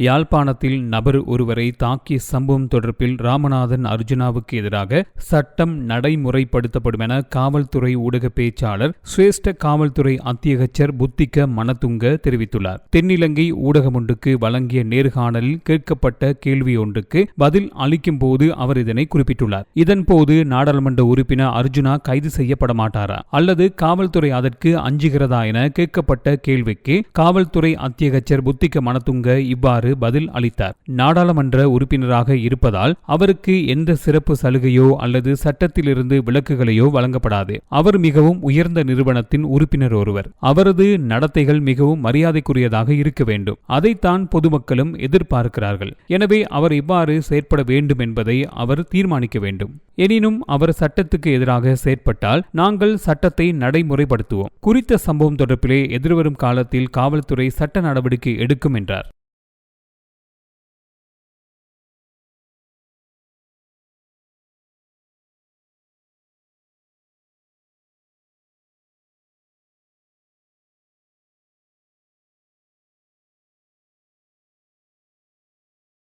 யாழ்ப்பாணத்தில் நபர் ஒருவரை தாக்கிய சம்பவம் தொடர்பில் ராமநாதன் அர்ஜுனாவுக்கு எதிராக சட்டம் நடைமுறைப்படுத்தப்படும் என காவல்துறை ஊடக பேச்சாளர் சிரேஷ்ட காவல்துறை அத்தியகச்சர் புத்திக மனதுங்க தெரிவித்துள்ளார். தென்னிலங்கை ஊடகம் ஒன்றுக்கு வழங்கிய நேர்காணலில் கேட்கப்பட்ட கேள்வி ஒன்றுக்கு பதில் அளிக்கும் போது அவர் இதனை குறிப்பிட்டுள்ளார். இதன்போது நாடாளுமன்ற உறுப்பினர் அர்ஜுனா கைது செய்யப்பட மாட்டாரா? அல்லது காவல்துறை அதற்கு அஞ்சுகிறதா என கேட்கப்பட்ட கேள்விக்கு காவல்துறை அத்தியகச்சர் புத்திக மனதுங்க இவ்வாறு இவ்வாறு பதில் அளித்தார். நாடாளுமன்ற உறுப்பினராக இருப்பதால் அவருக்கு எந்த சிறப்பு சலுகையோ அல்லது சட்டத்திலிருந்து விலக்குகளையோ வழங்கப்படாது. அவர் மிகவும் உயர்ந்த நிறுவனத்தின் உறுப்பினர் ஒருவர். அவரது நடத்தைகள் மிகவும் மரியாதைக்குரியதாக இருக்க வேண்டும். அதைத்தான் பொதுமக்களும் எதிர்பார்க்கிறார்கள். எனவே அவர் இவ்வாறு செயற்பட வேண்டும் என்பதை அவர் தீர்மானிக்க வேண்டும். எனினும் அவர் சட்டத்துக்கு எதிராக செயற்பட்டால் நாங்கள் சட்டத்தை நடைமுறைப்படுத்துவோம். குறித்த சம்பவம் தொடர்பிலே எதிர்வரும் காலத்தில் காவல்துறை சட்ட நடவடிக்கை எடுக்கும் என்றார்.